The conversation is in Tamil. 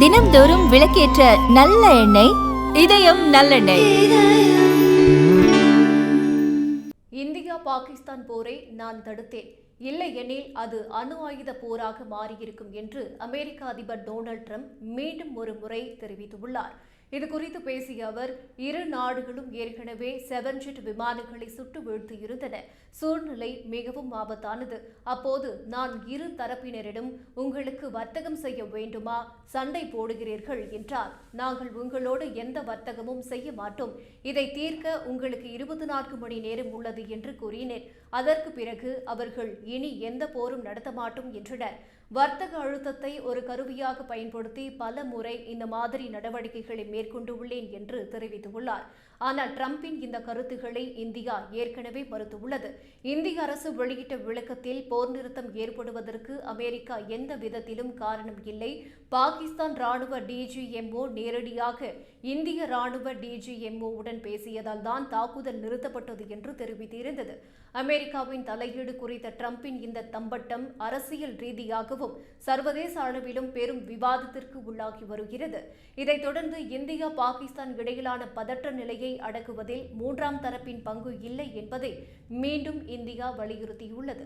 தினம்தோறும் விளக்கேற்ற நல்ல எண்ணெய் இதயம் நல்லெண்ணெய். இந்தியா பாகிஸ்தான் போரை நான் தடுத்தேன். இல்லையெனில் அது அணு ஆயுத போராக மாறியிருக்கும் என்று அமெரிக்க அதிபர் டொனால்ட் ட்ரம்ப் மீண்டும் ஒரு முறை தெரிவித்துள்ளார். இது குறித்து பேசிய அவர் இரு நாடுகளும் ஏற்கனவே செவன் ஜெட் விமானங்களை சுட்டு வீழ்த்தியிருந்தன. சூழ்நிலை மிகவும் ஆபத்தானது. அப்போது நான் இரு தரப்பினரிடம் உங்களுக்கு வர்த்தகம் செய்ய வேண்டுமா? சண்டை போடுகிறீர்கள் என்றார். நாங்கள் உங்களோடு எந்த வர்த்தகமும் செய்ய மாட்டோம். இதை தீர்க்க உங்களுக்கு இருபது நான்கு மணி நேரம் உள்ளது என்று கூறினேன். அதற்கு பிறகு அவர்கள் இனி எந்த போரும் நடத்த மாட்டோம் என்றனர். வர்த்தக அழுத்தத்தை ஒரு கருவியாக பயன்படுத்தி பல முறை இந்த மாதிரி நடவடிக்கைகளை மேற்கொண்டுள்ளேன் என்று தெரிவித்துள்ளார். ஆனால் டிரம்பின் இந்த கருத்துக்களை இந்தியா ஏற்கனவே மறுத்துள்ளது. இந்திய அரசு வெளியிட்ட விளக்கத்தில் போர் நிறுத்தம் ஏற்படுவதற்கு அமெரிக்கா எந்த விதத்திலும் காரணம் இல்லை. பாகிஸ்தான் ராணுவ டிஜிஎம்ஓ நேரடியாக இந்திய ராணுவ டிஜிஎம்ஓ உடன் பேசியதால் தான் தாக்குதல் நிறுத்தப்பட்டது என்று தெரிவித்திருந்தது. அமெரிக்காவின் தலையீடு குறித்த டிரம்பின் இந்த தம்பட்டம் அரசியல் ரீதியாகவும் சர்வதேச அளவிலும் பெரும் விவாதத்திற்கு உள்ளாகி வருகிறது. இதைத் தொடர்ந்து இந்திய இந்தியா பாகிஸ்தான் இடையிலான பதற்ற நிலையை அடக்குவதில் மூன்றாம் தரப்பின் பங்கு இல்லை என்பதை மீண்டும் இந்தியா வலியுறுத்தியுள்ளது.